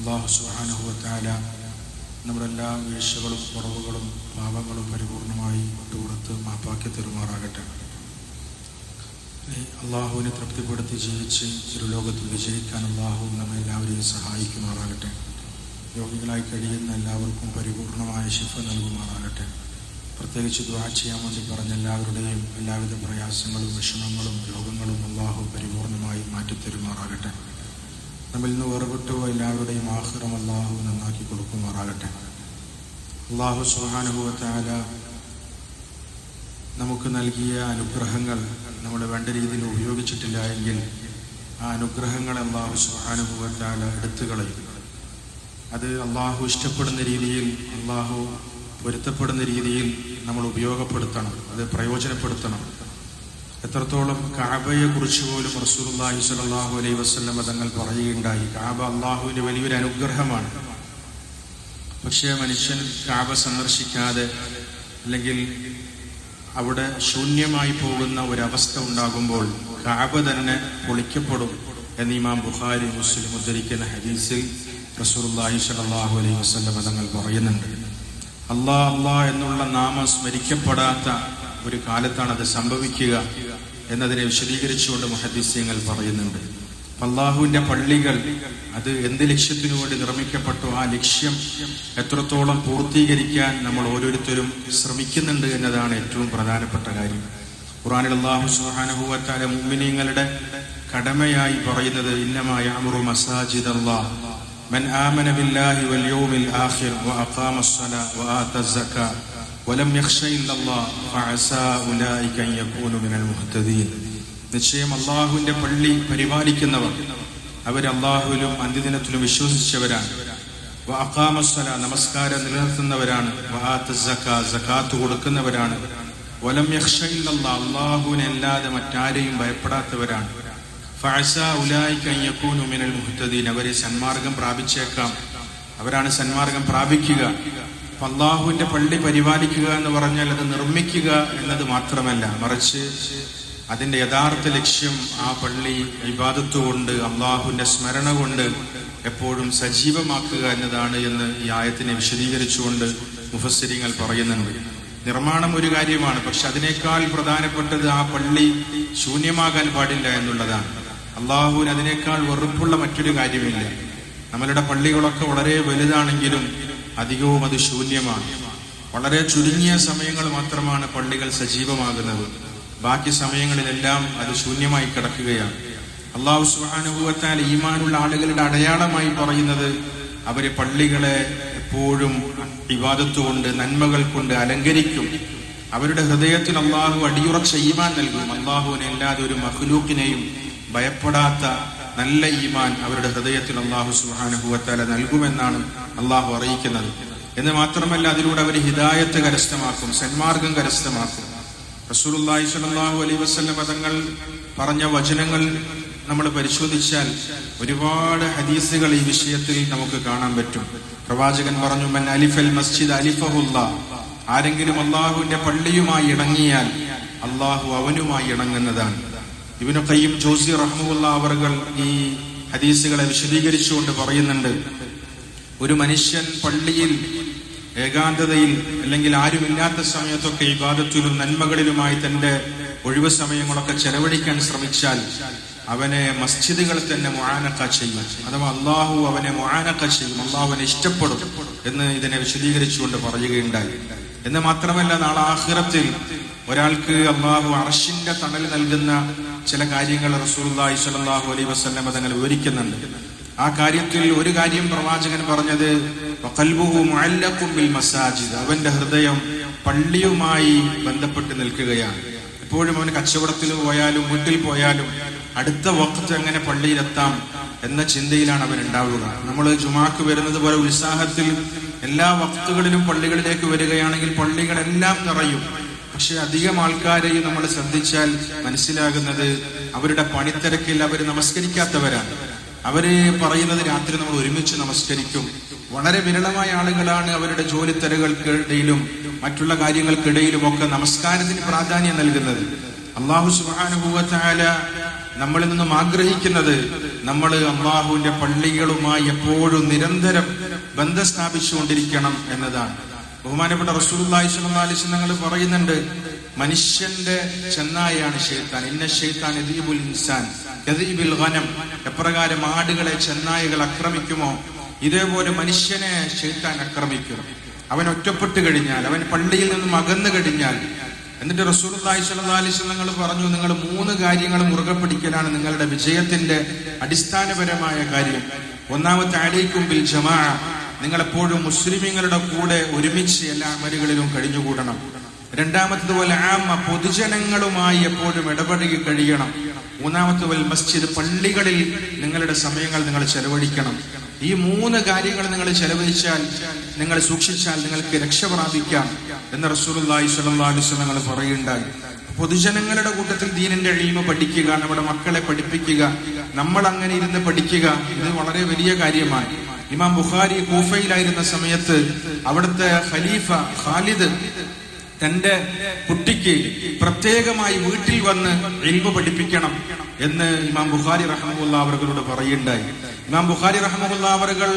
അള്ളാഹു സുഹാനുഭവത്താല നമ്മുടെ എല്ലാ വീഴ്ചകളും കുറവുകളും പാപങ്ങളും പരിപൂർണമായി വിട്ടുകൊടുത്ത് മാപ്പാക്കി തെരുമാറാകട്ടെ. അള്ളാഹുവിനെ തൃപ്തിപ്പെടുത്തി ജീവിച്ച് ഇരുലോകത്തിൽ വിജയിക്കാൻ അള്ളാഹു നമ്മെ എല്ലാവരെയും സഹായിക്കുമാറാകട്ടെ. രോഗികളായി കഴിയുന്ന എല്ലാവർക്കും പരിപൂർണമായ ശിഫ നൽകുമാറാകട്ടെ. പ്രത്യേകിച്ച് ദ്വാ ചെയ്യാൻ വേണ്ടി പറഞ്ഞ എല്ലാവരുടെയും എല്ലാവിധ പ്രയാസങ്ങളും വിഷമങ്ങളും രോഗങ്ങളും അള്ളാഹു പരിപൂർണമായി മാറ്റിത്തരുമാറാകട്ടെ. നമ്മിൽ നിന്ന് വേർപെട്ടു. എല്ലാവരുടെയും ആഹ്റം അള്ളാഹു നന്നാക്കി കൊടുക്കുമാറാകട്ടെ. അള്ളാഹു സുഹാനുഭവത്താല നമുക്ക് നൽകിയ അനുഗ്രഹങ്ങൾ നമ്മൾ വേണ്ട രീതിയിൽ ഉപയോഗിച്ചിട്ടില്ല എങ്കിൽ ആ അനുഗ്രഹങ്ങൾ അള്ളാഹു സുഹാനുഭവത്താല എടുത്തു കളയും. അത് അള്ളാഹു ഇഷ്ടപ്പെടുന്ന രീതിയിൽ അള്ളാഹു പൊരുത്തപ്പെടുന്ന രീതിയിൽ നമ്മൾ ഉപയോഗപ്പെടുത്തണം. അത് പ്രയോജനപ്പെടുത്തണം. എത്രത്തോളം കാബയെ കുറിച്ച് പോലും റസൂലുള്ളാഹി സ്വല്ലല്ലാഹു അലൈഹി വസല്ലം തങ്ങൾ പറയുകയുണ്ടായി. കാബ അള്ളാഹുവിന്റെ വലിയൊരു അനുഗ്രഹമാണ്. പക്ഷേ മനുഷ്യൻ കാബ സന്ദർശിക്കാതെ അല്ലെങ്കിൽ അവിടെ ശൂന്യമായി പോകുന്ന ഒരവസ്ഥ ഉണ്ടാകുമ്പോൾ കാബ തന്നെ പൊളിക്കപ്പെടും എന്ന് ഇമാം ബുഖാരി മുസ്ലിം ഉദ്ധരിക്കുന്ന ഹദീസിൽ റസൂലുള്ളാഹി സ്വല്ലല്ലാഹു അലൈഹി വസല്ലം തങ്ങൾ പറയുന്നുണ്ട്. അള്ളാ അള്ളാ എന്നുള്ള നാമം സ്മരിക്കപ്പെടാത്ത ഒരു കാലത്താണ് അത് സംഭവിക്കുക. എന്നതിനെ വിശദീകരിച്ചുകൊണ്ട് മുഹദ്ദീസ്യങ്ങൾ പറയുന്നുണ്ട് അള്ളാഹുവിന്റെ പള്ളികൾ അത് എന്ത് ലക്ഷ്യത്തിനു വേണ്ടി നിർമ്മിക്കപ്പെട്ടു ആ ലക്ഷ്യം എത്രത്തോളം പൂർത്തീകരിക്കാൻ നമ്മൾ ഓരോരുത്തരും ശ്രമിക്കുന്നുണ്ട് എന്നതാണ് ഏറ്റവും പ്രധാനപ്പെട്ട കാര്യം ഖുറാനിൽ അള്ളാഹു സുഹാനുഭവത്താലെ മുമ്മിനീങ്ങളുടെ കടമയായി പറയുന്നത് ഇന്നമായ അമറു മസാജിദ് അള്ളാഹ് من آمن بالله واليوم الآخر وأقام الصلاة وآتى الزكاة വലം നിശ്ചയം അള്ളാഹുവിന്റെ പള്ളി പരിപാലിക്കുന്നവർ. അവർ അല്ലാഹുവിലും അന്ത്യദിനത്തിലും വിശ്വസിച്ചവരാണ്. വാക്കാമസ്വല നമസ്കാരം നിലനിർത്തുന്നവരാണ്. സകാത്ത് കൊടുക്കുന്നവരാണ്. വലം യഖ്ശൈല്ലാഹ് അല്ലാഹുനെ അല്ലാതെ മറ്റാരെയും ഭയപ്പെടാത്തവരാണ്. ഫഴസ ഉലായിക്കയ്യക്കൂനു മിനൽ മുഹത്തദീൻ അവരെ സന്മാർഗം പ്രാപിച്ചേക്കാം. അവരാണ് സന്മാർഗം പ്രാപിക്കുക. അള്ളാഹുവിന്റെ പള്ളി പരിപാലിക്കുക എന്ന് പറഞ്ഞാൽ അത് നിർമ്മിക്കുക എന്നത് മാത്രമല്ല മറിച്ച് അതിന്റെ യഥാർത്ഥ ലക്ഷ്യം ആ പള്ളി വിവാദത്തു കൊണ്ട് അള്ളാഹുവിന്റെ സ്മരണ കൊണ്ട് എപ്പോഴും സജീവമാക്കുക എന്നതാണ് എന്ന് ഈ ആയത്തിനെ വിശദീകരിച്ചുകൊണ്ട് മുഫസ്സിരിങ്ങൾ പറയുന്നുണ്ട്. നിർമ്മാണം ഒരു കാര്യമാണ് പക്ഷെ അതിനേക്കാൾ പ്രധാനപ്പെട്ടത് ആ പള്ളി ശൂന്യമാകാൻ പാടില്ല എന്നുള്ളതാണ്. അള്ളാഹുവിന് അതിനേക്കാൾ വെറുപ്പുള്ള മറ്റൊരു കാര്യമില്ല. നമ്മളുടെ പള്ളികളൊക്കെ വളരെ വലുതാണെങ്കിലും അധികവും അത് ശൂന്യമാണ്. വളരെ ചുരുങ്ങിയ സമയങ്ങൾ മാത്രമാണ് പള്ളികൾ സജീവമാകുന്നത്. ബാക്കി സമയങ്ങളിലെല്ലാം അത് ശൂന്യമായി കിടക്കുകയാണ്. അള്ളാഹു സുഹാനുഭവത്താൽ ഈമാനുള്ള ആളുകളുടെ അടയാളമായി പറയുന്നത് അവർ പള്ളികളെ എപ്പോഴും വിവാദത്തുകൊണ്ട് നന്മകൾ കൊണ്ട് അലങ്കരിക്കും. അവരുടെ ഹൃദയത്തിൽ അള്ളാഹു അടിയുറച്ച ഈമാൻ നൽകും. അള്ളാഹുവിനെ അല്ലാതെ ഒരു മഹ്ലൂക്കിനെയും ഭയപ്പെടാത്ത നല്ല ഈമാൻ അവരുടെ ഹൃദയത്തിൽ അള്ളാഹു സുഹാനുഭവത്താല നൽകുമെന്നാണ് അള്ളാഹു അറിയിക്കുന്നത്. എന്ന് മാത്രമല്ല അതിലൂടെ അവർ ഹിദായത്ത് കരസ്ഥമാക്കും സന്മാർഗം കരസ്ഥമാക്കും. റസൂലുള്ളാഹി സ്വല്ലല്ലാഹു അലൈഹി വസല്ലം പദങ്ങൾ പറഞ്ഞ വചനങ്ങൾ നമ്മൾ പരിശോധിച്ചാൽ ഒരുപാട് ഹദീസുകൾ ഈ വിഷയത്തിൽ നമുക്ക് കാണാൻ പറ്റും. പ്രവാചകൻ പറഞ്ഞു മൻ അലിഫൽ മസ്ജിദ് അലിഫഹുല്ല. ആരെങ്കിലും അള്ളാഹുവിന്റെ പള്ളിയുമായി ഇണങ്ങിയാൽ അള്ളാഹു അവനുമായി ഇണങ്ങുന്നതാണ്. ഇവനൊക്കെയും ജോസി റഹ്മുല്ല അവർകൾ ഈ ഹദീസുകളെ വിശദീകരിച്ചുകൊണ്ട് പറയുന്നുണ്ട് ഒരു മനുഷ്യൻ പള്ളിയിൽ ഏകാന്തതയിൽ അല്ലെങ്കിൽ ആരുമില്ലാത്ത സമയത്തൊക്കെ വിവാദത്തിലും നന്മകളിലുമായി തന്റെ ഒഴിവ് സമയങ്ങളൊക്കെ ചെലവഴിക്കാൻ ശ്രമിച്ചാൽ അവനെ മസ്ജിദുകൾ തന്നെ മൊഴാനക്ക ചെയ്യും. അഥവാ അള്ളാഹു അവനെ മൊഴാനക്ക ചെയ്യും. അള്ളാഹു അവനെ ഇഷ്ടപ്പെടും എന്ന് ഇതിനെ വിശദീകരിച്ചുകൊണ്ട് പറയുകയുണ്ടായി. എന്ന് മാത്രമല്ല നാളെ ആഹ്റത്തിൽ ഒരാൾക്ക് അള്ളാഹു അർഷിന്റെ തണൽ നൽകുന്ന ചില കാര്യങ്ങൾ സ്വല്ലല്ലാഹു അലൈഹി വസല്ലം തങ്ങൾ വിവരിക്കുന്നുണ്ട്. ആ കാര്യത്തിൽ ഒരു കാര്യം പ്രവാചകൻ പറഞ്ഞത് ബിൽ മസാജിദ്. അവന്റെ ഹൃദയം പള്ളിയുമായി ബന്ധപ്പെട്ട് നിൽക്കുകയാണ്. എപ്പോഴും അവന് കച്ചവടത്തിൽ പോയാലും വീട്ടിൽ പോയാലും അടുത്ത വക്ത് എങ്ങനെ പള്ളിയിലെത്താം എന്ന ചിന്തയിലാണ് അവൻ ഉണ്ടാവുക. നമ്മൾ ജുമാക്ക് വരുന്നത് പോലെ ഉത്സാഹത്തിൽ എല്ലാ വക്തുകളിലും പള്ളികളിലേക്ക് വരികയാണെങ്കിൽ പള്ളികളെല്ലാം നിറയും. പക്ഷെ അധികം ആൾക്കാരെയും നമ്മൾ ശ്രദ്ധിച്ചാൽ മനസ്സിലാകുന്നത് അവരുടെ പണിത്തിരക്കിൽ അവർ നമസ്കരിക്കാത്തവരാണ്. അവർ പറയുന്നത് രാത്രി നമ്മൾ ഒരുമിച്ച് നമസ്കരിക്കും. വളരെ വിരളമായ ആളുകളാണ് അവരുടെ ജോലി തിരകൾക്കിടയിലും മറ്റുള്ള കാര്യങ്ങൾക്കിടയിലും ഒക്കെ നമസ്കാരത്തിന് പ്രാധാന്യം നൽകുന്നത്. അള്ളാഹു സുബാനുഭൂവത്തായ നമ്മളിൽ നിന്നും ആഗ്രഹിക്കുന്നത് നമ്മൾ അള്ളാഹുവിന്റെ പള്ളികളുമായി എപ്പോഴും നിരന്തരം ബന്ധം സ്ഥാപിച്ചുകൊണ്ടിരിക്കണം എന്നതാണ്. ബഹുമാനപ്പെട്ട സ്വല്ലല്ലാഹി അലൈഹി തങ്ങൾ പറയുന്നുണ്ട് മനുഷ്യന്റെ ചെന്നായാണ് ഷെയ്ത്താൻ ഇന്ന ഷെയ്ത്താൻ യദീബുൽ ഇൻസാൻ. യദീബിൽ ഗനം. എപ്രകാരം ആടുകളെ ചെന്നായകൾ ആക്രമിക്കുമോ? ഇതേപോലെ മനുഷ്യനെ ഷെയ്ത്താൻ ആക്രമിക്കും. അവൻ ഒറ്റപ്പെട്ട് കഴിഞ്ഞാൽ അവൻ പള്ളിയിൽ നിന്നും അകന്നു കഴിഞ്ഞാൽ എന്നിട്ട് അലൈഹി വസല്ലം പറഞ്ഞു നിങ്ങൾ മൂന്ന് കാര്യങ്ങൾ മുറുകെ പിടിക്കലാണ് നിങ്ങളുടെ വിജയത്തിന്റെ അടിസ്ഥാനപരമായ കാര്യം. ഒന്നാമത്തെ അലൈക്കും ബിൽ ജമാ നിങ്ങളെപ്പോഴും മുസ്ലിമീങ്ങളുടെ കൂടെ ഒരുമിച്ച് എല്ലാ അമലുകളിലും കഴിഞ്ഞുകൂടണം. രണ്ടാമത്തതുപോലെ ആമ പൊതുജനങ്ങളുമായി എപ്പോഴും ഇടപഴകി കഴിയണം. മൂന്നാമത്തെ വൽ മസ്ജിദ് പള്ളികളിൽ നിങ്ങളുടെ സമയങ്ങൾ നിങ്ങൾ ചെലവഴിക്കണം. ഈ മൂന്ന് കാര്യങ്ങൾ നിങ്ങൾ ചെലവഴിച്ചാൽ നിങ്ങൾ സൂക്ഷിച്ചാൽ നിങ്ങൾക്ക് രക്ഷ പ്രാപിക്കാം എന്ന് അലൈഹി വസല്ലം തങ്ങൾ പറയുണ്ടായി പൊതുജനങ്ങളുടെ കൂട്ടത്തിൽ ദീനിന്റെ അഴിമ പഠിക്കുക നമ്മുടെ മക്കളെ പഠിപ്പിക്കുക നമ്മൾ അങ്ങനെ ഇരുന്ന് പഠിക്കുക ഇത് വളരെ വലിയ കാര്യമാണ്. ഇമാം ബുഖാരി കൂഫയിലായിരുന്ന സമയത്ത് അവിടുത്തെ ഖലീഫ ഖാലിദ് തന്റെ കുട്ടിക്ക് പ്രത്യേകമായി വീട്ടിൽ വന്ന് എൽബ് പഠിപ്പിക്കണം എന്ന് ഇമാം ബുഖാരി റഹമുല്ല അവറുകളോട് പറയുണ്ടായി ഇമാം ബുഖാരി റഹമുല്ല അവറുകൾ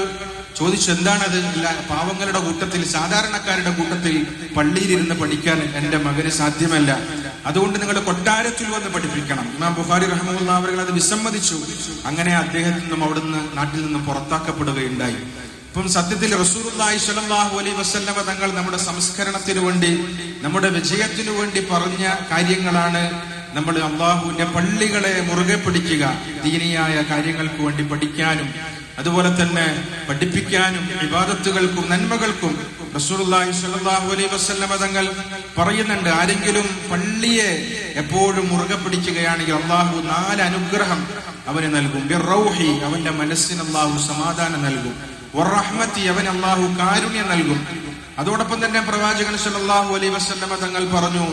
ചോദിച്ചു എന്താണത്? പാവങ്ങളുടെ കൂട്ടത്തിൽ സാധാരണക്കാരുടെ കൂട്ടത്തിൽ പള്ളിയിലിരുന്ന് പഠിക്കാൻ എന്റെ മകന് സാധ്യമല്ല. അതുകൊണ്ട് നിങ്ങൾ കൊട്ടാരത്തിൽ വന്ന് പഠിപ്പിക്കണം. ഇമാം ബുഖാരി റഹമുല്ല അവറുകൾ അത് വിസമ്മതിച്ചു. അങ്ങനെ അദ്ദേഹത്തിൽ നിന്നും അവിടുന്ന് നാട്ടിൽ നിന്നും പുറത്താക്കപ്പെടുകയുണ്ടായി. ഇപ്പം സത്യത്തിൽ റസൂറുല്ലായി സ്വല്ലല്ലാഹു അലൈഹി വസല്ലമ തങ്ങൾ നമ്മുടെ സംസ്കരണത്തിനു വേണ്ടി നമ്മുടെ വിജയത്തിനു വേണ്ടി പറഞ്ഞ കാര്യങ്ങളാണ് നമ്മൾ അള്ളാഹുവിന്റെ പള്ളികളെ മുറുകെ പിടിക്കുക ദീനിയായ കാര്യങ്ങൾക്ക് വേണ്ടി പഠിക്കാനും അതുപോലെ തന്നെ പഠിപ്പിക്കാനും വിവാദത്തുകൾക്കും നന്മകൾക്കും റസൂലുള്ളാഹി സ്വല്ലല്ലാഹു അലൈഹി വസല്ലമ തങ്ങൾ പറയുന്നുണ്ട്. ആരെങ്കിലും പള്ളിയെ എപ്പോഴും മുറുകെ പിടിക്കുകയാണെങ്കിൽ അള്ളാഹു നാല് അനുഗ്രഹം അവന് നൽകും. അവന്റെ മനസ്സിന് അള്ളാഹു സമാധാനം നൽകും. വറഹ്മത്തി അവൻ അള്ളാഹു കാരുണ്യം നൽകും. അതോടൊപ്പം തന്നെ പ്രവാചകൻ സല്ലല്ലാഹു അലൈ വസല്ലമ തങ്ങൾ പറഞ്ഞു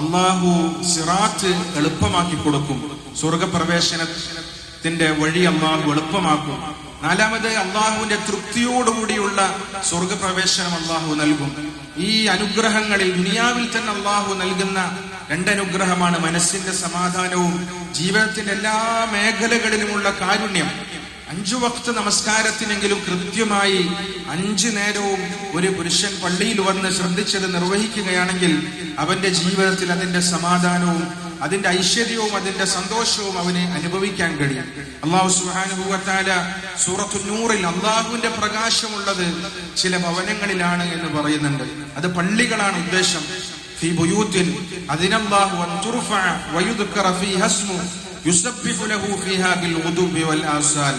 അള്ളാഹു സിറാത്ത് എളുപ്പമാക്കി കൊടുക്കും. സ്വർഗപ്രവേശനത്തിന്റെ വഴി അള്ളാഹു എളുപ്പമാക്കും. നാലാമത് അള്ളാഹുവിന്റെ തൃപ്തിയോടുകൂടിയുള്ള സ്വർഗപ്രവേശനം അള്ളാഹു നൽകും. ഈ അനുഗ്രഹങ്ങളിൽ ദുനിയാവിൽ തന്നെ അള്ളാഹു നൽകുന്ന രണ്ടനുഗ്രഹമാണ് മനസ്സിന്റെ സമാധാനവും ജീവിതത്തിന്റെ എല്ലാ മേഖലകളിലുമുള്ള കാരുണ്യം. അഞ്ചു വക്ത നമസ്കാരത്തിനെങ്കിലും കൃത്യമായി അഞ്ചു നേരവും ഒരു പുരുഷൻ പള്ളിയിൽ വന്ന് ശ്രദ്ധിച്ചത് നിർവഹിക്കുകയാണെങ്കിൽ അവന്റെ ജീവിതത്തിൽ അതിന്റെ സമാധാനവും അതിന്റെ ഐശ്വര്യവും അതിന്റെ സന്തോഷവും അവന് അനുഭവിക്കാൻ കഴിയും അള്ളാഹു സുഹാനുഭവത്താല സൂറത്തു നൂറിൽ അള്ളാഹുവിന്റെ പ്രകാശമുള്ളത് ചില ഭവനങ്ങളിലാണ് എന്ന് പറയുന്നുണ്ട് അത് പള്ളികളാണ് ഉദ്ദേശം في بيوت أذن الله أن ترفع ويذكر فيها اسمه يسبح له فيها بالغدو والآصال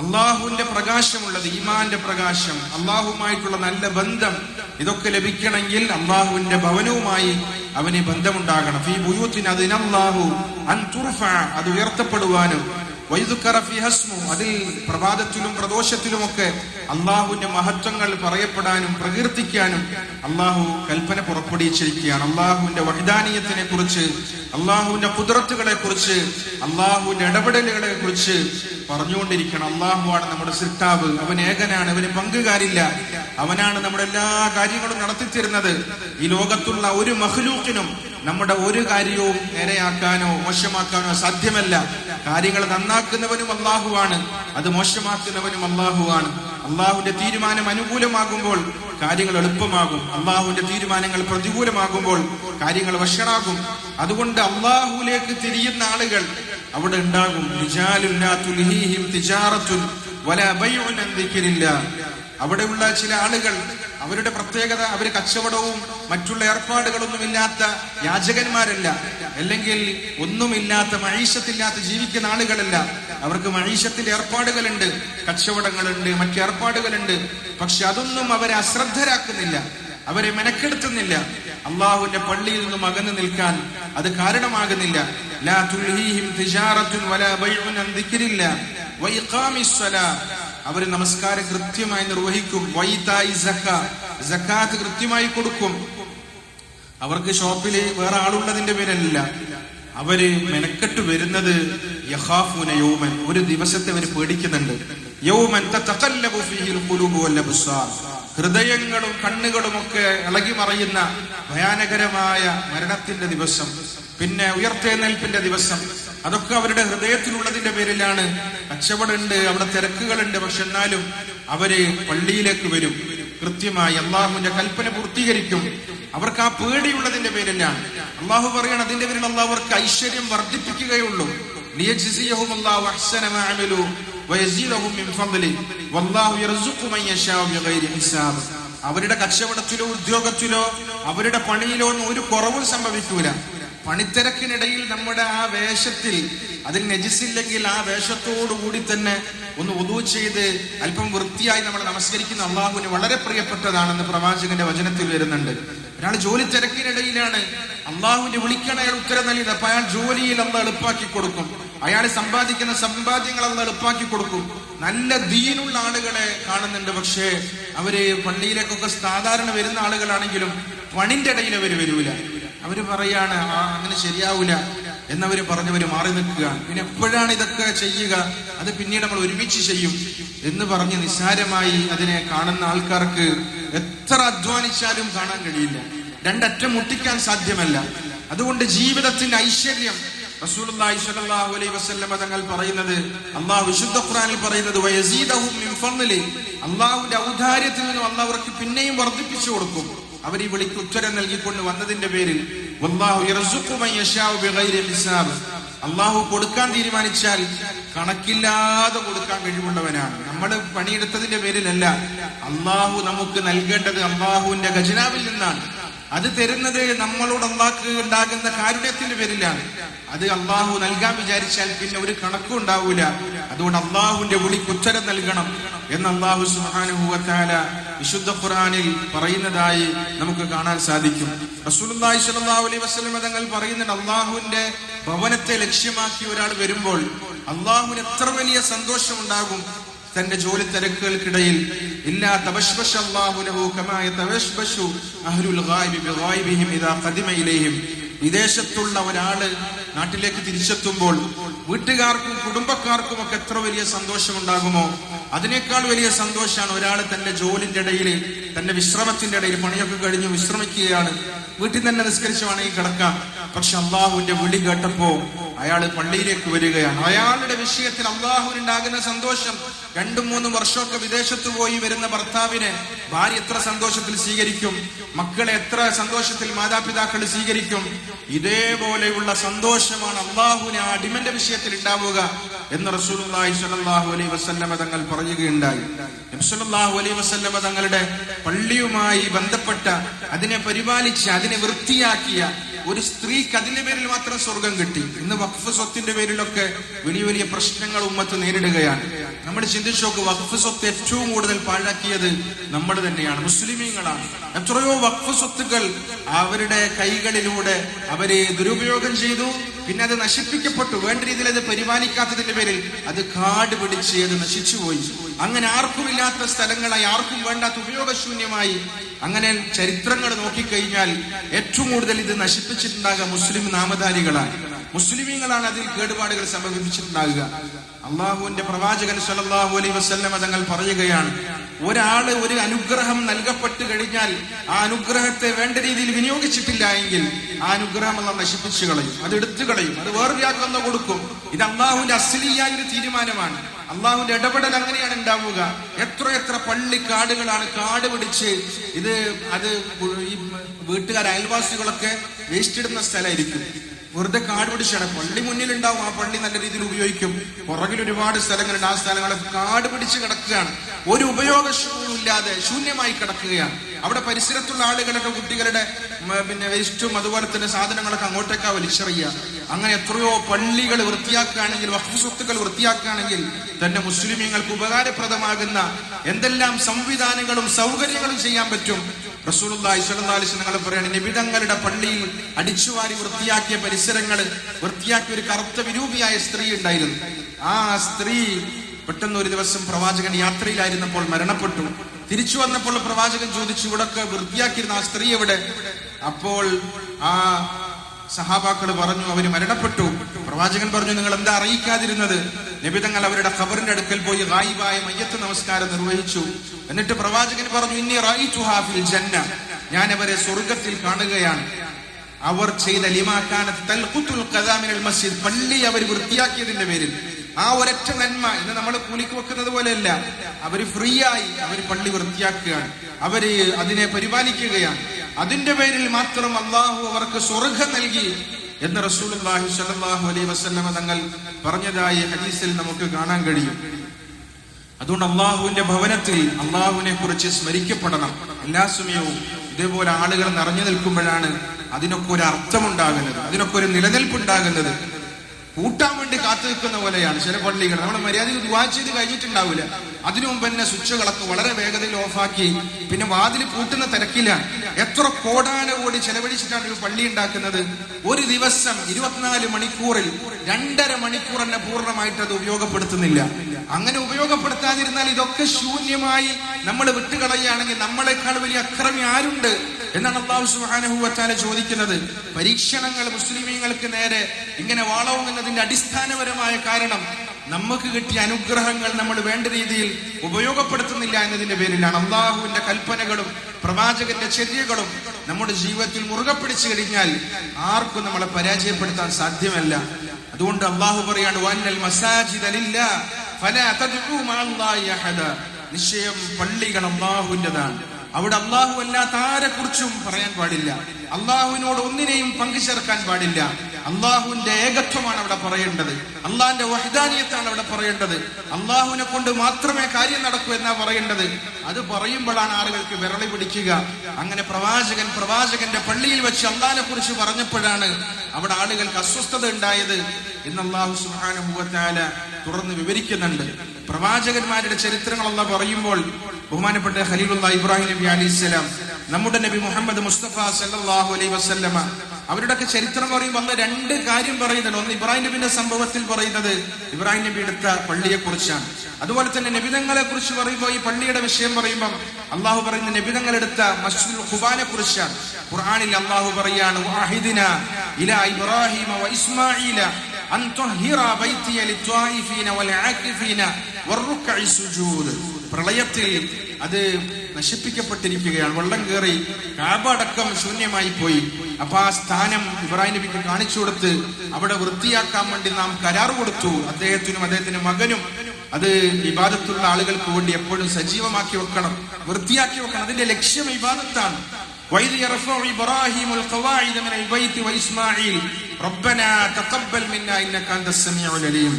അള്ളാഹുവിന്റെ പ്രകാശമുള്ളത് ഈമാന്റെ പ്രകാശം അള്ളാഹുമായിട്ടുള്ള നല്ല ബന്ധം ഇതൊക്കെ ലഭിക്കണമെങ്കിൽ അള്ളാഹുവിന്റെ ഭവനവുമായി അവന് ബന്ധമുണ്ടാകണം. ഈ ബുയൂത്തിന് അതിനല്ലാഹു അൻ തുർഫ അത് ഉയർത്തപ്പെടുവാനും അതിൽ പ്രഭാതത്തിലും പ്രദോഷത്തിലുമൊക്കെ അള്ളാഹുവിന്റെ മഹത്വങ്ങൾ പറയപ്പെടാനും പ്രകീർത്തിക്കാനും അള്ളാഹു കൽപ്പന പുറപ്പെടുവിച്ചിരിക്കുകയാണ്. അള്ളാഹുവിന്റെ വഹിദാനീയത്തിനെ കുറിച്ച് അള്ളാഹുവിന്റെ കുതിരത്തുകളെ കുറിച്ച് അള്ളാഹുവിന്റെ ഇടപെടലുകളെ കുറിച്ച് പറഞ്ഞുകൊണ്ടിരിക്കണം. അള്ളാഹുവാണ് നമ്മുടെ സിട്ടാവ് അവൻ ഏകനാണ് അവന് പങ്കുകാരില്ല. അവനാണ് നമ്മുടെ എല്ലാ കാര്യങ്ങളും നടത്തിച്ചിരുന്നത് ഈ ലോകത്തുള്ള ഒരു മഹ്ലൂക്കിനും നമ്മുടെ ഒരു കാര്യവും നേരെയാക്കാനോ മോശമാക്കാനോ സാധ്യമല്ല. കാര്യങ്ങൾ നന്നാക്കുന്നവനും അള്ളാഹുവാണ് അത് മോശമാക്കുന്നവനും അള്ളാഹുവാണ് അള്ളാഹുവിന്റെ തീരുമാനം അനുകൂലമാകുമ്പോൾ കാര്യങ്ങൾ എളുപ്പമാകും. അള്ളാഹുവിന്റെ തീരുമാനങ്ങൾ പ്രതികൂലമാകുമ്പോൾ കാര്യങ്ങൾ വഷണാകും അതുകൊണ്ട് അള്ളാഹുലേക്ക് തിരിയുന്ന ആളുകൾ അവിടെ ഉണ്ടാകും. അവിടെയുള്ള ചില ആളുകൾ അവരുടെ പ്രത്യേകത അവർ കച്ചവടവും മറ്റുള്ള ഏർപ്പാടുകളൊന്നും ഇല്ലാത്ത യാചകന്മാരല്ല. അല്ലെങ്കിൽ ഒന്നുമില്ലാത്ത മഴീഷത്തില്ലാത്ത ജീവിക്കുന്ന ആളുകളല്ല. അവർക്ക് മഴീഷത്തിന്റെ ഏർപ്പാടുകളുണ്ട് കച്ചവടങ്ങളുണ്ട് മറ്റു ഏർപ്പാടുകളുണ്ട്. പക്ഷെ അതൊന്നും അവരെ അശ്രദ്ധരാക്കുന്നില്ല അവരെ മെനക്കെടുത്തുന്നില്ല. അള്ളാഹുവിന്റെ പള്ളിയിൽ നിന്നും അകന്നു നിൽക്കാൻ അത് കാരണമാകുന്നില്ല. ലാ തുൽഹീഹിം തിജാറത്തുൻ വലാ ബൈഉൻ അൻ ദിക്രില്ലാ സ്വലാ. അവർ നമസ്കാരം കൃത്യമായി നിർവഹിക്കും. വൈതായി സക്ക സക്കാത്ത് കൃത്യമായി കൊടുക്കും. അവർക്ക് ഷോപ്പിൽ വേറെ ആളുള്ളതിന്റെ പേരല്ല. അവർ മെനക്കെട്ട് വരുന്നത് യഹാഫൂന യൗമൻ. ഒരു ദിവസത്തെ അവർ പേടിക്കുന്നുണ്ട്. യൗമൻ ഹൃദയങ്ങളും കണ്ണുകളും ഒക്കെ ഇളകി മറയുന്ന ഭയാനകരമായ മരണത്തിന്റെ ദിവസം. പിന്നെ ഉയർത്തെഴുന്നേൽപ്പിന്റെ ദിവസം. അതൊക്കെ അവരുടെ ഹൃദയത്തിലുള്ളതിന്റെ പേരിലാണ്. കച്ചവടമുണ്ട് അവിടെ തിരക്കുകളുണ്ട്. പക്ഷെ എന്നാലും അവർ പള്ളിയിലേക്ക് വരും. കൃത്യമായി അള്ളാഹുവിന്റെ കൽപ്പന പൂർത്തീകരിക്കും. അവർക്ക് ആ പേടിയുള്ളതിന്റെ പേരിലാണ്. അള്ളാഹു പറയണം അതിന്റെ പേരിൽ അള്ളാഹു അവർക്ക് ഐശ്വര്യം വർദ്ധിപ്പിക്കുകയുള്ളൂ. അവരുടെ കച്ചവടത്തിലോ ഉദ്യോഗത്തിലോ അവരുടെ പണിയിലോ ഒന്നും ഒരു കുറവും സംഭവിക്കൂല. പണിത്തിരക്കിനിടയിൽ നമ്മുടെ ആ വേഷത്തിൽ അതിൽ നജിസില്ലെങ്കിൽ ആ വേഷത്തോടു കൂടി തന്നെ ഒന്ന് ഉദു ചെയ്ത് അല്പം വൃത്തിയായി നമ്മൾ നമസ്കരിക്കുന്ന അള്ളാഹുവിന് വളരെ പ്രിയപ്പെട്ടതാണെന്ന് പ്രവാചകന്റെ വചനത്തിൽ വരുന്നുണ്ട്. ഒരാൾ ജോലി തിരക്കിനിടയിലാണ് അള്ളാഹുവിന്റെ വിളിക്കണ അയാൾ ഉത്തരം നൽകിയത് അപ്പൊ അയാൾ ജോലിയിൽ അന്ന് എളുപ്പാക്കി കൊടുക്കും. അയാൾ സമ്പാദിക്കുന്ന സമ്പാദ്യങ്ങൾ അന്ന് എളുപ്പാക്കി കൊടുക്കും. നല്ല ദീനുള്ള ആളുകളെ കാണുന്നുണ്ട് പക്ഷേ അവർ പള്ളിയിലേക്കൊക്കെ സാധാരണ വരുന്ന ആളുകളാണെങ്കിലും പണിന്റെ ഇടയിൽ അവർ വരൂല. അവർ പറയാണ് ആ അങ്ങനെ ശരിയാവൂല എന്നവര് പറഞ്ഞവര് മാറി നിൽക്കുക. പിന്നെ എപ്പോഴാണ് ഇതൊക്കെ ചെയ്യുക? അത് പിന്നീട് നമ്മൾ ഒരുമിച്ച് ചെയ്യും എന്ന് പറഞ്ഞ് നിസ്സാരമായി അതിനെ കാണുന്ന ആൾക്കാർക്ക് എത്ര അധ്വാനിച്ചാലും കാണാൻ കഴിയില്ല. രണ്ടറ്റം മുട്ടിക്കാൻ സാധ്യമല്ല. അതുകൊണ്ട് ജീവിതത്തിന്റെ ഐശ്വര്യം റസൂലുള്ളാഹി സ്വല്ലല്ലാഹു അലൈഹി തങ്ങൾ പറയുന്നത് അള്ളാഹു വിശുദ്ധ ഖുർആനിൽ പറയുന്നത് മിൻ അള്ളാഹുവിന്റെ ഔദാര്യത്തിൽ നിന്നും അള്ളാഹു പിന്നെയും വർദ്ധിപ്പിച്ചു കൊടുക്കും. അവർ ഈ വിളിക്ക് ഉത്തരം നൽകിക്കൊണ്ട് വന്നതിന്റെ പേരിൽ അള്ളാഹു കൊടുക്കാൻ തീരുമാനിച്ചാൽ കണക്കില്ലാതെ കൊടുക്കാൻ കഴിവുള്ളവനാണ്. നമ്മൾ പണിയെടുത്തതിന്റെ പേരിലല്ല അള്ളാഹു നമുക്ക് നൽകേണ്ടത് അള്ളാഹുവിന്റെ ഖജനാവിൽ നിന്നാണ്. അത് തരുന്നത് നമ്മളോട് അള്ളാഹ് ഉണ്ടാകുന്ന കാരുണ്യത്തിന്റെ പേരിലാണ്. അത് അള്ളാഹു നൽകാൻ വിചാരിച്ചാൽ പിന്നെ ഒരു കണക്കും ഉണ്ടാവൂല. അതുകൊണ്ട് അള്ളാഹുവിന്റെ വിളിക്ക് ഉത്തരം നൽകണം. എന്ന് അള്ളാഹു സുഹാനുഭൂവത്താല വിശുദ്ധ ഖുർആനിൽ പറയുന്നതായി നമുക്ക് കാണാൻ സാധിക്കും. റസൂലുള്ളാഹി സ്വല്ലല്ലാഹു അലൈഹി വസല്ലം തങ്ങൾ പറയുന്നുണ്ട് അള്ളാഹുവിന്റെ ഭവനത്തെ ലക്ഷ്യമാക്കി ഒരാൾ വരുമ്പോൾ അള്ളാഹുവിന് എത്ര വലിയ സന്തോഷമുണ്ടാകും തന്റെ ജോലി തിരക്കുകൾക്കിടയിൽ ഇല്ലാ തബശ്ബശ അല്ലാഹു ലഹു കമാ യതബശ്ബശു ഗായിബി ഇദാ ഇലൈഹിം. വിദേശത്തുള്ള ഒരാൾ നാട്ടിലേക്ക് തിരിച്ചെത്തുമ്പോൾ വീട്ടുകാർക്കും കുടുംബക്കാർക്കും ഒക്കെ എത്ര വലിയ സന്തോഷമുണ്ടാകുമോ? അതിനേക്കാൾ വലിയ സന്തോഷമാണ് ഒരാൾ തന്റെ ജോലിന്റെ ഇടയിൽ തന്റെ വിശ്രമത്തിന്റെ ഇടയിൽ പണിയൊക്കെ കഴിഞ്ഞു വിശ്രമിക്കുകയാണ്. വീട്ടിൽ തന്നെ നിസ്കരിച്ച് വേണമെങ്കിൽ കിടക്കാം. പക്ഷെ അള്ളാഹുവിന്റെ വിളി കേട്ടപ്പോ അയാൾ പള്ളിയിലേക്ക് വരികയാണ്. അയാളുടെ വിഷയത്തിൽ അള്ളാഹുവിനുണ്ടാകുന്ന സന്തോഷം രണ്ടും മൂന്നും വർഷമൊക്കെ വിദേശത്ത് പോയി വരുന്ന ഭർത്താവിനെ ഭാര്യ എത്ര സന്തോഷത്തിൽ സ്വീകരിക്കും? മക്കളെ എത്ര സന്തോഷത്തിൽ മാതാപിതാക്കൾ സ്വീകരിക്കും? ഇതേപോലെയുള്ള സന്തോഷമാണ് അള്ളാഹുവിന് ആ അടിമന്റെ വിഷയത്തിൽ ഉണ്ടാവുക എന്ന് റസൂലി സ്വല്ലല്ലാഹു അലൈഹി വസല്ലമ തങ്ങൾ പറയുകയുണ്ടായി. നബി അലൈ വസല്ലമ തങ്ങളുടെ പള്ളിയുമായി ബന്ധപ്പെട്ട അതിനെ പരിപാലിച്ച് അതിനെ വൃത്തിയാക്കിയ ഒരു സ്ത്രീക്ക് അതിന്റെ പേരിൽ മാത്രം സ്വർഗം കിട്ടി. ഇന്ന് വഖഫ് സ്വത്തിന്റെ പേരിലൊക്കെ വലിയ വലിയ പ്രശ്നങ്ങൾ ഉമ്മത്ത് നേരിടുകയാണ്. നമ്മൾ ചിന്തിച്ചു നോക്ക് വഖഫ് സ്വത്ത് ഏറ്റവും കൂടുതൽ പാഴാക്കിയത് നമ്മൾ തന്നെയാണ്. മുസ്ലിമീങ്ങളാണ്. എത്രയോ വഖഫ് സ്വത്തുക്കൾ അവരുടെ കൈകളിലൂടെ അവരെ ദുരുപയോഗം ചെയ്തു. പിന്നെ അത് നശിപ്പിക്കപ്പെട്ടു. വേണ്ട രീതിയിൽ അത് പരിപാലിക്കാത്തതിന്റെ പേരിൽ അത് കാട് പിടിച്ച് അത് നശിച്ചുപോയി. അങ്ങനെ ആർക്കുമില്ലാത്ത സ്ഥലങ്ങളായി ആർക്കും വേണ്ടാത്ത ഉപയോഗശൂന്യമായി അങ്ങനെ ചരിത്രങ്ങൾ നോക്കിക്കഴിഞ്ഞാൽ ഏറ്റവും കൂടുതൽ ഇത് നശിപ്പിച്ചിട്ടുണ്ടാകുക മുസ്ലിം നാമധാരികളാണ്. മുസ്ലിമീങ്ങളാണ് അതിൽ കേടുപാടുകൾ സംഭവിച്ചിട്ടുണ്ടാകുക അള്ളാഹുവിന്റെ പ്രവാചകൻ സല്ലല്ലാഹു അലൈ വസല്ലമ തങ്ങൾ പറയുകയാണ് ഒരാൾ ഒരു അനുഗ്രഹം നൽകപ്പെട്ട് കഴിഞ്ഞാൽ ആ അനുഗ്രഹത്തെ വേണ്ട രീതിയിൽ വിനിയോഗിച്ചിട്ടില്ല എങ്കിൽ ആ അനുഗ്രഹം അല്ല നശിപ്പിച്ചു കളയും അത് എടുത്തു കളയും അത് വേറൊരാൾക്കൊന്ന് കൊടുക്കും. ഇത് അള്ളാഹുവിന്റെ അസ്ലിയായ ഒരു തീരുമാനമാണ്. അള്ളാഹുവിന്റെ ഇടപെടൽ അങ്ങനെയാണ് ഉണ്ടാവുക. എത്ര എത്ര പള്ളി കാടുകളാണ് കാട് പിടിച്ച് ഇത് അത് ഈ വീട്ടുകാർ അയൽവാസികളൊക്കെ വേസ്റ്റ് ഇടുന്ന സ്ഥലമായിരിക്കും. വെറുതെ കാട് പിടിച്ചാണ്. പള്ളി മുന്നിലുണ്ടാവും. ആ പള്ളി നല്ല രീതിയിൽ ഉപയോഗിക്കും. പുറകിൽ ഒരുപാട് സ്ഥലങ്ങളുണ്ട്. ആ സ്ഥലങ്ങളെ കാട് പിടിച്ച് കിടക്കുകയാണ്. ഒരു ഉപയോഗശൂന്യം ഇല്ലാതെ ശൂന്യമായി കിടക്കുകയാണ്. അവിടെ പരിസരത്തുള്ള ആളുകളൊക്കെ കുട്ടികളുടെ പിന്നെ വേസ്റ്റും അതുപോലെ തന്നെ സാധനങ്ങളൊക്കെ അങ്ങോട്ടേക്കാ വലിച്ചെറിയുക. അങ്ങനെ എത്രയോ പള്ളികൾ വൃത്തിയാക്കുകയാണെങ്കിൽ വഖഫ് സ്വത്തുക്കൾ വൃത്തിയാക്കുകയാണെങ്കിൽ തന്നെ മുസ്ലിമീങ്ങൾക്ക് ഉപകാരപ്രദമാകുന്ന എന്തെല്ലാം സംവിധാനങ്ങളും സൗകര്യങ്ങളും ചെയ്യാൻ പറ്റും. റസൂലുള്ളാഹി അലൈഹി പറയാണ് നിബിതങ്ങളുടെ പള്ളിയിൽ അടിച്ചുവാരി വൃത്തിയാക്കിയ പരിസരങ്ങൾ വൃത്തിയാക്കിയ ഒരു കറുത്ത വിരൂപിയായ സ്ത്രീ ഉണ്ടായിരുന്നു. ആ സ്ത്രീ പെട്ടെന്ന് ഒരു ദിവസം പ്രവാചകൻ യാത്രയിലായിരുന്നപ്പോൾ മരണപ്പെട്ടു. തിരിച്ചു വന്നപ്പോൾ പ്രവാചകൻ ചോദിച്ചു ഇവിടൊക്കെ വൃത്തിയാക്കിയിരുന്ന ആ സ്ത്രീ എവിടെ? അപ്പോൾ ആ സഹാബാക്കൾ പറഞ്ഞു അവർ മരണപ്പെട്ടു. പ്രവാചകൻ പറഞ്ഞു നിങ്ങൾ എന്താ അറിയിക്കാതിരുന്നത്? നബിതങ്ങൾ അവരുടെ ഖബറിന്റെ അടുക്കൽ പോയി ഗായിബായ മയ്യത്ത് നമസ്കാരം നിർവഹിച്ചു. എന്നിട്ട് പ്രവാചകൻ പറഞ്ഞു ഇന്നി റഅയ്തുഹാ ഫിൽ ജന്ന ഞാൻ അവരെ സ്വർഗത്തിൽ കാണുകയാണ്. അവർ ചെയ്ത ലിമാക്കാനത്ത് മസ്ജിദ് പള്ളി അവർ വൃത്തിയാക്കിയതിന്റെ പേരിൽ. ആ ഒരൊറ്റ നന്മ ഇന്ന് നമ്മൾ കൂലിക്ക് വെക്കുന്നത് പോലെയല്ല. അവർ ഫ്രീ ആയി അവർ പള്ളി വൃത്തിയാക്കുകയാണ്. അവർ അതിനെ പരിപാലിക്കുകയാണ്. അതിന്റെ പേരിൽ മാത്രം അള്ളാഹു അവർക്ക് സ്വർഗം നൽകി. എന്ന് റസൂലുള്ളാഹി സ്വല്ലല്ലാഹു അലൈഹി വസല്ലമ തങ്ങൾ പറഞ്ഞതായി ഹദീസിൽ നമുക്ക് കാണാൻ കഴിയും. അതുകൊണ്ട് അള്ളാഹുവിന്റെ ഭവനത്തിൽ അള്ളാഹുവിനെ കുറിച്ച് സ്മരിക്കപ്പെടണം. എല്ലാ സമയവും ഇതേപോലെ ആളുകൾ നിറഞ്ഞു നിൽക്കുമ്പോഴാണ് അതിനൊക്കെ ഒരു അർത്ഥമുണ്ടാകുന്നത് അതിനൊക്കെ ഒരു നിലനിൽപ്പുണ്ടാകുന്നത്. കൂട്ടാൻ വേണ്ടി കാത്തു നിൽക്കുന്ന പോലെയാണ്. ചില പള്ളികൾ നമ്മൾ മര്യാദയ്ക്ക് ദുവാ ചെയ്ത് കഴിഞ്ഞിട്ടുണ്ടാവില്ല അതിനു മുമ്പ് തന്നെ സ്വിച്ചുകളൊക്കെ വളരെ വേഗതയിൽ ഓഫാക്കി പിന്നെ വാതിൽ പൂട്ടുന്ന തിരക്കിലാണ് എത്ര കോടാന കോടി ചെലവഴിച്ചിട്ടാണ് ഒരു പള്ളി ഉണ്ടാക്കുന്നത്? ഒരു ദിവസം ഇരുപത്തിനാല് മണിക്കൂറിൽ രണ്ടര മണിക്കൂർ തന്നെ പൂർണമായിട്ട് അത് ഉപയോഗപ്പെടുത്തുന്നില്ല. അങ്ങനെ ഉപയോഗപ്പെടുത്താതിരുന്നാൽ ഇതൊക്കെ ശൂന്യമായി നമ്മൾ വിട്ടുകളയുകയാണെങ്കിൽ നമ്മളെക്കാൾ വലിയ അക്രമി ആരുണ്ട് എന്നാണ് അള്ളാഹു സുബ്ഹാനഹു വതആല ചോദിക്കുന്നത്. പരീക്ഷണങ്ങൾ മുസ്ലിമീങ്ങൾക്ക് നേരെ ഇങ്ങനെ വാളവുമെന്നതിന്റെ അടിസ്ഥാനപരമായ കാരണം നമുക്ക് കിട്ടിയ അനുഗ്രഹങ്ങൾ നമ്മൾ വേണ്ട രീതിയിൽ ഉപയോഗപ്പെടുത്തുന്നില്ല എന്നതിന്റെ പേരിലാണ് അള്ളാഹുവിന്റെ കൽപ്പനകളും പ്രവാചകന്റെ ചര്യകളും നമ്മുടെ ജീവിതത്തിൽ മുറുകെ പിടിച്ചു കഴിഞ്ഞാൽ ആർക്കും നമ്മളെ പരാജയപ്പെടുത്താൻ സാധ്യമല്ല. അതുകൊണ്ട് അള്ളാഹു പറയാണ് വന്നൽ മസാജിദ ലില്ലാ ഫലാ നിശ്ചയം പള്ളികൾ അള്ളാഹുവിന്റെതാണ്. അവിടെ അള്ളാഹു അല്ലാത്ത ആരെ കുറിച്ചും പറയാൻ പാടില്ല. അള്ളാഹുവിനോട് ഒന്നിനെയും പങ്കുചേർക്കാൻ പാടില്ല. അള്ളാഹുവിന്റെ ഏകത്വമാണ് അവിടെ പറയേണ്ടത്. അള്ളാഹിന്റെ വഹിദാനിയത്താണ് അവിടെ പറയേണ്ടത്. അള്ളാഹുവിനെ കൊണ്ട് മാത്രമേ കാര്യം നടക്കൂ എന്നാ പറയേണ്ടത്. അത് പറയുമ്പോഴാണ് ആളുകൾക്ക് വിരളി പിടിക്കുക. അങ്ങനെ പ്രവാചകൻ പ്രവാചകന്റെ പള്ളിയിൽ വെച്ച് അള്ളാഹിനെ കുറിച്ച് പറഞ്ഞപ്പോഴാണ് അവിടെ ആളുകൾക്ക് അസ്വസ്ഥത ഉണ്ടായത് എന്ന് അള്ളാഹു സുഹാനുഭവത്താല തുറന്ന് വിവരിക്കുന്നുണ്ട്. പ്രവാചകന്മാരുടെ ചരിത്രങ്ങളെന്ന് പറയുമ്പോൾ ബഹുമാനപ്പെട്ട ഖലീലുള്ള ഇബ്രാഹിം നബി അലി ഇസ്ലാം നമ്മുടെ നബി മുഹമ്മദ് മുസ്തഫ സല്ലല്ലാഹു അലൈഹി വസല്ലമ അവരുടെയൊക്കെ ചരിത്രം പറയുമ്പോൾ അന്ന് രണ്ട് കാര്യം പറയുന്നുണ്ട്. ഒന്ന് ഇബ്രാഹിം നബിന്റെ സംഭവത്തിൽ പറയുന്നത് ഇബ്രാഹിം നബി എടുത്ത പള്ളിയെ കുറിച്ചാണ് അതുപോലെ തന്നെ നബിതങ്ങളെ കുറിച്ച് പറയുമ്പോൾ ഈ പള്ളിയുടെ വിഷയം പറയുമ്പോൾ അള്ളാഹു പറയുന്ന നബിതങ്ങൾ എടുത്ത മസ്ജിദുൽ ഖുബാനെ കുറിച്ചാണ് ഖുർആാനിൽ അള്ളാഹു പറയാണ് വാഹിദിന ഇലാ ഇബ്രാഹിമ വ ഇസ്മാഈല അൻ തുഹിറ ബൈതിയ ലിത്വായിഫീന വൽ ആകിഫീന വറുക്കഇ സുജൂദ്. പ്രളയത്തിൽ അത് നശിപ്പിക്കപ്പെട്ടിരിക്കുകയാണ് വെള്ളം കയറി കാബ അടക്കം ശൂന്യമായി പോയി അപ്പൊ ആ സ്ഥാനം ഇബ്രാഹിം നബിക്ക് കാണിച്ചു കൊടുത്ത് അവിടെ വൃത്തിയാക്കാൻ വേണ്ടി നാം കരാർ കൊടുത്തു അദ്ദേഹത്തിനും അദ്ദേഹത്തിന്റെ മകനും അത് വിവാദത്തുള്ള ആളുകൾക്ക് വേണ്ടി എപ്പോഴും സജീവമാക്കി വെക്കണം വൃത്തിയാക്കി വെക്കണം അതിന്റെ ലക്ഷ്യം വിവാദത്താണ് وإذ يرفع إبراهيم القواعد من البيت وإسماعيل ربنا تقبل منا إنك أنت السميع العليم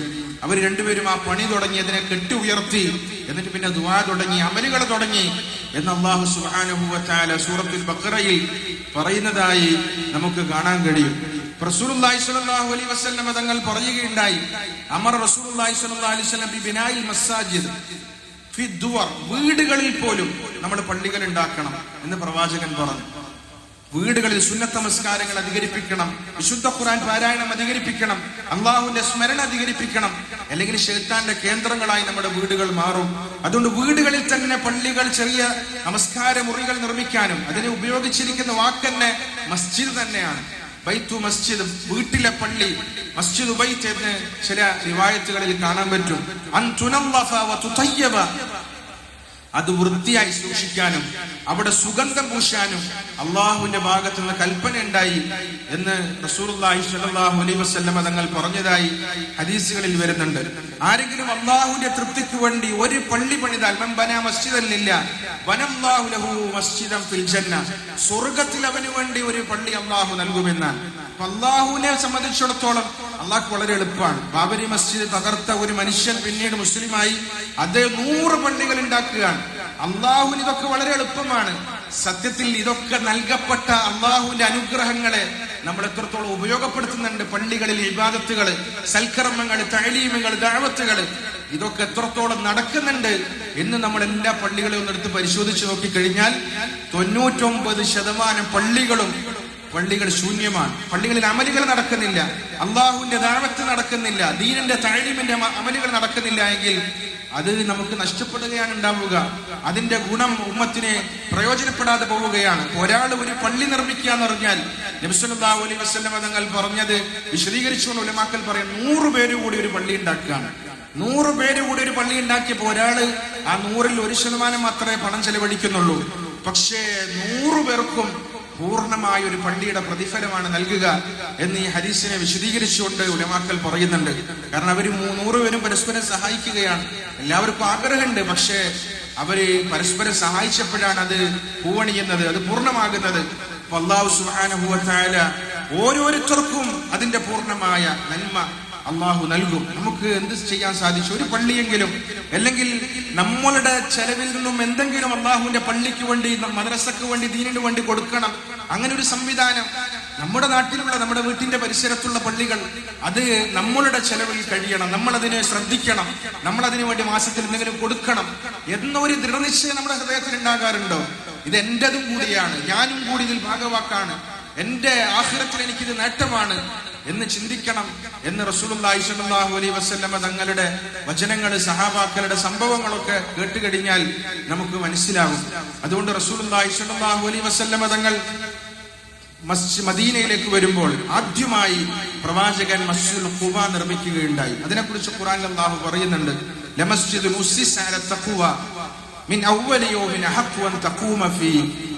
അവർ രണ്ടുപേരും ആ പണി തുടങ്ങി അതിനെ കെട്ടി ഉയർത്തി എന്നിട്ട് പിന്നെ ദുവാ തുടങ്ങി അമലുകൾ തുടങ്ങി. എന്ന് അള്ളാഹു സുഹാനുഭവത്താല സൂറത്തിൽ ബഖറയിൽ പറയുന്നതായി നമുക്ക് കാണാൻ കഴിയും. റസൂലുള്ളാഹി സ്വല്ലല്ലാഹു അലൈഹി വസല്ലം തങ്ങൾ പറയുകയുണ്ടായി അമർ റസൂലുള്ളാഹി സ്വല്ലല്ലാഹു അലൈഹി വസല്ലം ബി ബിനായിൽ മസാജിദ് ഫി ദുവർ വീടുകളിൽ പോലും നമ്മൾ പള്ളികൾ ഉണ്ടാക്കണം എന്ന് പ്രവാചകൻ പറഞ്ഞു. വീടുകളിൽ സുന്നത്ത നമസ്കാരങ്ങൾ അധികരിപ്പിക്കണം. വിശുദ്ധ ഖുറാൻ പാരായണം അധികരിപ്പിക്കണം. അള്ളാഹുവിന്റെ സ്മരണ അധികരിപ്പിക്കണം. അല്ലെങ്കിൽ ഷെയ്ത്താന്റെ കേന്ദ്രങ്ങളായി നമ്മുടെ വീടുകൾ മാറും. അതുകൊണ്ട് വീടുകളിൽ തന്നെ പള്ളികൾ ചെറിയ നമസ്കാര മുറികൾ നിർമ്മിക്കാനും അതിനെ ഉപയോഗിച്ചിരിക്കുന്ന വാക്കന്നെ മസ്ജിദ് തന്നെയാണ്. ബൈത്തു മസ്ജിദ് വീട്ടിലെ പള്ളി മസ്ജിദ് ബൈത്ത് ചില റിവായത്തുകളിൽ കാണാൻ പറ്റും. അത് വൃത്തിയായി സൂക്ഷിക്കാനും അവിടെ സുഗന്ധം പൂശാനും അള്ളാഹുവിന്റെ ഭാഗത്ത് നിന്ന് കൽപ്പന ഉണ്ടായി എന്ന് അലൈഹി വസല്ലം തങ്ങൾ പറഞ്ഞതായി ഹദീസുകളിൽ വരുന്നുണ്ട്. ആരെങ്കിലും അള്ളാഹുവിന്റെ തൃപ്തിക്ക് വേണ്ടി ഒരു പള്ളി പണിതാൽ സ്വർഗത്തിൽ അവന് വേണ്ടി ഒരു പള്ളി അള്ളാഹു നൽകുമെന്നാണ്. അപ്പൊ അള്ളാഹുവിനെ സംബന്ധിച്ചിടത്തോളം അള്ളാഹ് വളരെ എളുപ്പമാണ്. ബാബരി മസ്ജിദ് തകർത്ത ഒരു മനുഷ്യൻ പിന്നീട് മുസ്ലിമായി അദ്ദേഹം നൂറ് പള്ളികൾ ഉണ്ടാക്കുകയാണ്. അള്ളാഹുവിന് ഇതൊക്കെ വളരെ എളുപ്പമാണ്. സത്യത്തിൽ ഇതൊക്കെ നൽകപ്പെട്ട അള്ളാഹുവിന്റെ അനുഗ്രഹങ്ങളെ നമ്മൾ എത്രത്തോളം ഉപയോഗപ്പെടുത്തുന്നുണ്ട്. പള്ളികളിൽ വിവാദത്തുകൾ സൽക്കർമ്മങ്ങൾ തഴലീമുകൾ ദാഴത്തുകൾ ഇതൊക്കെ എത്രത്തോളം നടക്കുന്നുണ്ട് എന്ന് നമ്മൾ എല്ലാ പള്ളികളെയും ഒന്നെടുത്ത് നോക്കി കഴിഞ്ഞാൽ തൊണ്ണൂറ്റൊമ്പത് ശതമാനം പള്ളികളും പള്ളികൾ ശൂന്യമാണ്. പള്ളികളിൽ അമലുകൾ നടക്കുന്നില്ല. അള്ളാഹുവിന്റെ ദാവത്ത് നടക്കുന്നില്ല. ദീനിന്റെ താഴ്മിന്റെ അമലുകൾ നടക്കുന്നില്ല എങ്കിൽ അത് നമുക്ക് നഷ്ടപ്പെടുകയാണ് ഉണ്ടാവുക. അതിന്റെ ഗുണം ഉമ്മത്തിനെ പ്രയോജനപ്പെടാതെ പോവുകയാണ്. ഒരാൾ ഒരു പള്ളി നിർമ്മിക്കുക എന്ന് പറഞ്ഞാൽ നബിസ്വല്ലാഹു അലൈഹി വസ്ലം തങ്ങൾ പറഞ്ഞത് വിശദീകരിച്ചുകൊണ്ട് ഉലമാക്കൽ പറയും നൂറ് പേര് കൂടി ഒരു പള്ളി ഉണ്ടാക്കുകയാണ്. നൂറ് പേര് കൂടി ഒരു പള്ളി ഉണ്ടാക്കിയപ്പോ ഒരാൾ ആ നൂറിൽ ഒരു ശതമാനം മാത്രമേ പണം ചെലവഴിക്കുന്നുള്ളൂ. പക്ഷേ നൂറു പേർക്കും പൂർണമായ ഒരു പള്ളിയുടെ പ്രതിഫലമാണ് നൽകുക എന്ന് ഈ ഹരീസിനെ വിശദീകരിച്ചുകൊണ്ട് ഉലമാക്കൽ പറയുന്നുണ്ട്. കാരണം അവർ നൂറ് പേരും പരസ്പരം സഹായിക്കുകയാണ്. എല്ലാവർക്കും ആഗ്രഹമുണ്ട് പക്ഷേ അവർ പരസ്പരം സഹായിച്ചപ്പോഴാണ് അത് പൂവണിയുന്നത് അത് പൂർണമാകുന്നത്. അള്ളാഹു വ ഓരോരുത്തർക്കും അതിന്റെ പൂർണമായ നന്മ അള്ളാഹു നൽകും. നമുക്ക് എന്ത് ചെയ്യാൻ സാധിച്ചു? ഒരു പള്ളിയെങ്കിലും അല്ലെങ്കിൽ നമ്മളുടെ ചെലവിൽ നിന്നും എന്തെങ്കിലും അള്ളാഹുവിന്റെ പള്ളിക്ക് വേണ്ടി മദ്രസക്ക് വേണ്ടി ദീനിന് വേണ്ടി കൊടുക്കണം. അങ്ങനെ ഒരു സംവിധാനം നമ്മുടെ നാട്ടിലുള്ള നമ്മുടെ വീട്ടിന്റെ പരിസരത്തുള്ള പള്ളികൾ അത് നമ്മളുടെ ചെലവിൽ കഴിയണം. നമ്മൾ അതിനെ ശ്രദ്ധിക്കണം. നമ്മൾ അതിനു വേണ്ടി മാസത്തിൽ എന്തെങ്കിലും കൊടുക്കണം. എന്നൊരു ദൃഢനിശ്ചയം നമ്മുടെ ഹൃദയത്തിൽ ഉണ്ടാകാറുണ്ടോ? ഇത് എന്റേതും കൂടിയാണ്. ഞാനും കൂടി ഇതിൽ ഭാഗവാക്കാണ്. എന്റെ ആഹ്ലത്തിൽ എനിക്കിത് നേട്ടമാണ്. എന്ന് ചിന്തിക്കണം എന്ന് റസൂലുള്ളാഹി സ്വല്ലല്ലാഹു അലൈഹി വസല്ലമ തങ്ങളുടെ വചനങ്ങൾ സഹാബാക്കളുടെ സംഭവങ്ങളൊക്കെ കേട്ടുകഴിഞ്ഞാൽ നമുക്ക് മനസ്സിലാകും. അതുകൊണ്ട് റസൂലുള്ളാഹി സ്വല്ലല്ലാഹു അലൈഹി വസല്ലമ തങ്ങൾ മദീനയിലേക്ക് വരുമ്പോൾ ആദ്യമായി പ്രവാചകൻ മസ്ജിദുൽ ഖുബ നിർമ്മിക്കുകയുണ്ടായി. അതിനെക്കുറിച്ച് ഖുറാൻ അള്ളാഹു പറയുന്നുണ്ട് ലമസ്ജിദുൽ ഉസ്സിസ അല തഖ്വ മിൻ അവ്വലി യൗമിൻ അഹഖു അൻ തഖൂമ ഫീ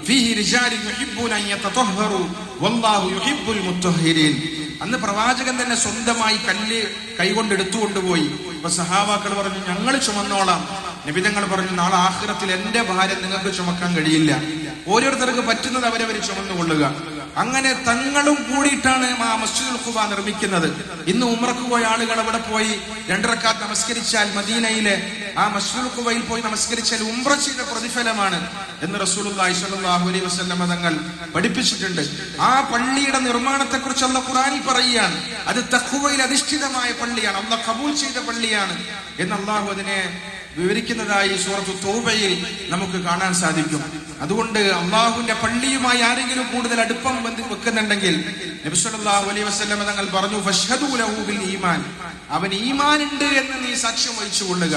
ഫീഹി റിജാലുൻ യുഹിബ്ബൂന അൻ യതതഹറു വല്ലാഹു യുഹിബ്ബുൽ മുത്തഹഹിരീൻ. അന്ന് പ്രവാചകൻ തന്നെ സ്വന്തമായി കല്ല് കൈകൊണ്ട് എടുത്തുകൊണ്ടുപോയി അപ്പൊ സഹാബാക്കൾ പറഞ്ഞു ഞങ്ങൾ ചുമന്നോളാം. നിബിതങ്ങൾ പറഞ്ഞു നാളെ ആഹ്റത്തിൽ എന്റെ ഭാരം നിങ്ങൾക്ക് ചുമക്കാൻ കഴിയില്ല. ഓരോരുത്തർക്ക് പറ്റുന്നത് അവരവർ ചുമന്നുകൊള്ളുക. അങ്ങനെ തങ്ങളും കൂടിയിട്ടാണ് ആ മസ്ജിദുൽ ഖുബ നിർമ്മിക്കുന്നത്. ഇന്ന് ഉമ്രക്ക് പോയ ആളുകൾ അവിടെ പോയി രണ്ടരക്കാത്ത് നമസ്കരിച്ചാൽ മദീനയിലെ ആ മസ്ജിദുൽ ഖുബയിൽ പോയി നമസ്കരിച്ചാൽ ഉംറ ചെയ്ത പ്രതിഫലമാണ് എന്ന് സ്വല്ലല്ലാഹു അലൈഹി വസല്ലം തങ്ങൾ പഠിപ്പിച്ചിട്ടുണ്ട്. ആ പള്ളിയുടെ നിർമ്മാണത്തെ കുറിച്ച് അല്ല ഖുറാനിൽ പറയുകയാണ് അത് തഖുവയിൽ അധിഷ്ഠിതമായ പള്ളിയാണ് അല്ല കബൂൽ ചെയ്ത പള്ളിയാണ് എന്ന് അള്ളാഹു അതിനെ വിവരിക്കുന്നതായി സൂറത്ത് തൗബയിൽ നമുക്ക് കാണാൻ സാധിക്കും. അതുകൊണ്ട് അള്ളാഹുവിന്റെ പള്ളിയുമായി ആരെങ്കിലും കൂടുതൽ അടുപ്പം വെക്കുന്നുണ്ടെങ്കിൽ അലൈഹി തങ്ങൾ പറഞ്ഞു ഈമാൻ. അവൻ ഈമാൻ ഉണ്ട് എന്ന് നീ സാക്ഷ്യം വഹിച്ചു കൊള്ളുക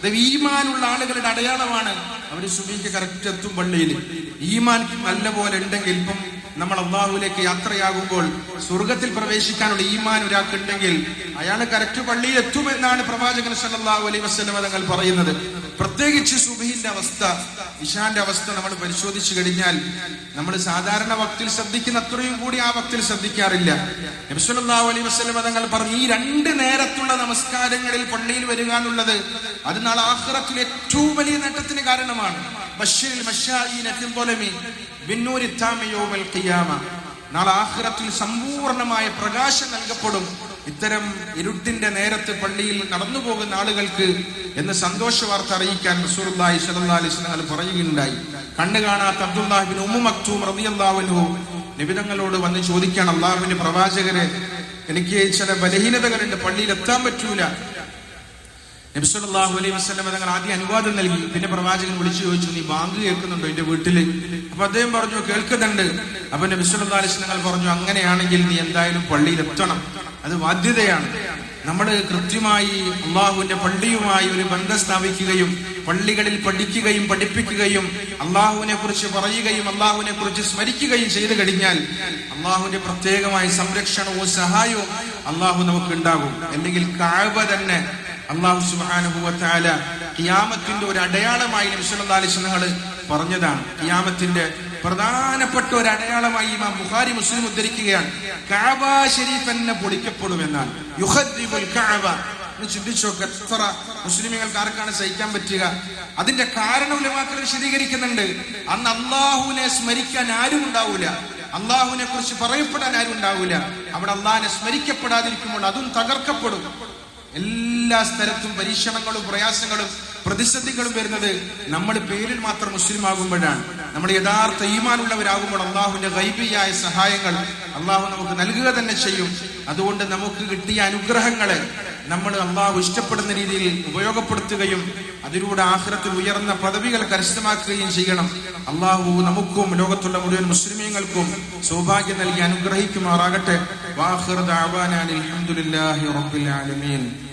ഇത് ഈമാനുള്ള ആളുകളുടെ അടയാളമാണ് അവർ സുബിക്ക് കറക്റ്റ് എത്തും പള്ളിയിൽ ഈമാൻ നല്ല പോലെ ഉണ്ടെങ്കിൽ ഇപ്പം നമ്മൾ അള്ളാഹുവിലേക്ക് യാത്രയാകുമ്പോൾ സ്വർഗത്തിൽ പ്രവേശിക്കാനുള്ള ഈമാൻ ഒരാൾക്കുണ്ടെങ്കിൽ അയാൾ കറക്റ്റ് പള്ളിയിൽ എത്തുമെന്നാണ് പ്രവാചകൻ സല്ലാഹു അലൈ വസല്ലം തങ്ങൾ പറയുന്നത്. പ്രത്യേകിച്ച് സുബഹിന്റെ അവസ്ഥ ഇഷാന്റെ അവസ്ഥ നമ്മൾ പരിശോധിച്ചു കഴിഞ്ഞാൽ നമ്മൾ സാധാരണ വക്തിൽ ശ്രദ്ധിക്കുന്ന അത്രയും കൂടി ആ വക്തിൽ ശ്രദ്ധിക്കാറില്ല. നബ്സുല്ലാഹു അലൈ വസല്ലം തങ്ങൾ പറഞ്ഞു ഈ രണ്ട് നേരത്തുള്ള നമസ്കാരങ്ങളിൽ പള്ളിയിൽ വരിക എന്നുള്ളത് അത് നാളെ ആഹ്റത്തിൽ ഏറ്റവും വലിയ നേട്ടത്തിന് കാരണമാണ്. ഫിൽ നാളെ ആഖിറത്തിൽ സമ്പൂർണമായ പ്രകാശം നൽകപ്പെടും. ഇത്തരം ഇരുട്ടിന്റെ നേരത്ത് പള്ളിയിൽ നടന്നു പോകുന്ന ആളുകൾക്ക് എന്ന് സന്തോഷ വാർത്ത അറിയിക്കാൻ അലൈഹി വസല്ലം പറയുകയുണ്ടായി. കണ്ണു കാണാത്ത അബ്ദുല്ലാഹിബിൻ ഉമ്മു മക്തൂം അൻഹു നിബിതങ്ങളോട് വന്ന് ചോദിക്കാൻ അള്ളാഹുവിന്റെ പ്രവാചകരെ എനിക്ക് ചില ബലഹീനതകളുണ്ട് പള്ളിയിൽ എത്താൻ പറ്റൂല. നബിസ്വല്ലാഹു അലൈഹി വസ്ലം തങ്ങൾ ആദ്യം അനുവാദം നൽകി. പിന്നെ പ്രവാചകൻ വിളിച്ചു ചോദിച്ചു നീ ബാങ്ക് കേൾക്കുന്നുണ്ടോ എന്റെ വീട്ടിൽ? അപ്പൊ അദ്ദേഹം പറഞ്ഞു കേൾക്കുന്നുണ്ട്. അപ്പൊ നബിസ്വല്ലാ അലൈഹി തങ്ങൾ പറഞ്ഞു അങ്ങനെയാണെങ്കിൽ നീ എന്തായാലും പള്ളിയിൽ എത്തണം. അത് ബാധ്യതയാണ്. നമ്മൾ കൃത്യമായി അള്ളാഹുവിന്റെ പള്ളിയുമായി ഒരു ബന്ധം സ്ഥാപിക്കുകയും പള്ളികളിൽ പഠിക്കുകയും പഠിപ്പിക്കുകയും അള്ളാഹുവിനെ കുറിച്ച് പറയുകയും അള്ളാഹുവിനെ കുറിച്ച് സ്മരിക്കുകയും ചെയ്തു കഴിഞ്ഞാൽ അള്ളാഹുവിന്റെ പ്രത്യേകമായ സംരക്ഷണവും സഹായവും അള്ളാഹു നമുക്ക് ഉണ്ടാകും. അല്ലെങ്കിൽ കാഴ്വ തന്നെ അള്ളാഹു സുബാനുഭവത്താല കിയാമത്തിന്റെ ഒരു അടയാളമായി നബിസ്വല്ലാസ്ലങ്ങൾ പറഞ്ഞതാണ്. കിയാമത്തിന്റെ പ്രധാനപ്പെട്ട ഒരു അടയാളമായി ഇമാം ബുഖാരി മുസ്ലിം ഉദ്ധരിക്കുകയാണ്. കാബ ഷരീഫ് തന്നെ പൊളിക്കപ്പെടുമെന്നാണ്. ചിന്തിച്ചോക്ക് എത്ര മുസ്ലിമുകൾക്ക് ആർക്കാണ് സഹിക്കാൻ പറ്റുക? അതിന്റെ കാരണം ഉലമാക്കൾ വിശദീകരിക്കുന്നുണ്ട്. അന്ന് അള്ളാഹുവിനെ സ്മരിക്കാൻ ആരും ഉണ്ടാവൂല. അള്ളാഹുവിനെ കുറിച്ച് പറയപ്പെടാൻ ആരും ഉണ്ടാവൂല. അവിടെ അള്ളാഹിനെ സ്മരിക്കപ്പെടാതിരിക്കുമ്പോൾ അതും തകർക്കപ്പെടും. എല്ലാ സ്ഥലത്തും പരീക്ഷണങ്ങളും പ്രയാസങ്ങളും പ്രതിസന്ധികളും വരുന്നത് നമ്മൾ പേരിൽ മാത്രം മുസ്ലിം ആകുമ്പോഴാണ് നമ്മൾ യഥാർത്ഥ ഈമാനുള്ളവരാകുമ്പോൾ അള്ളാഹുവിന്റെ ഗൈബിയായ സഹായങ്ങൾ അള്ളാഹു നമുക്ക് നൽകുക തന്നെ ചെയ്യും. അതുകൊണ്ട് നമുക്ക് കിട്ടിയ അനുഗ്രഹങ്ങളെ നമ്മൾ അള്ളാഹു ഇഷ്ടപ്പെടുന്ന രീതിയിൽ ഉപയോഗപ്പെടുത്തുകയും അതിലൂടെ ആഹ്റത്തിൽ ഉയർന്ന പദവികൾ കരസ്ഥമാക്കുകയും ചെയ്യണം. അള്ളാഹു നമുക്കും ലോകത്തുള്ള മുഴുവൻ മുസ്ലിമീങ്ങൾക്കും സൗഭാഗ്യം നൽകി അനുഗ്രഹിക്കുമാറാകട്ടെ. വാഹിർ റബ്ബിൽ ആലമീൻ.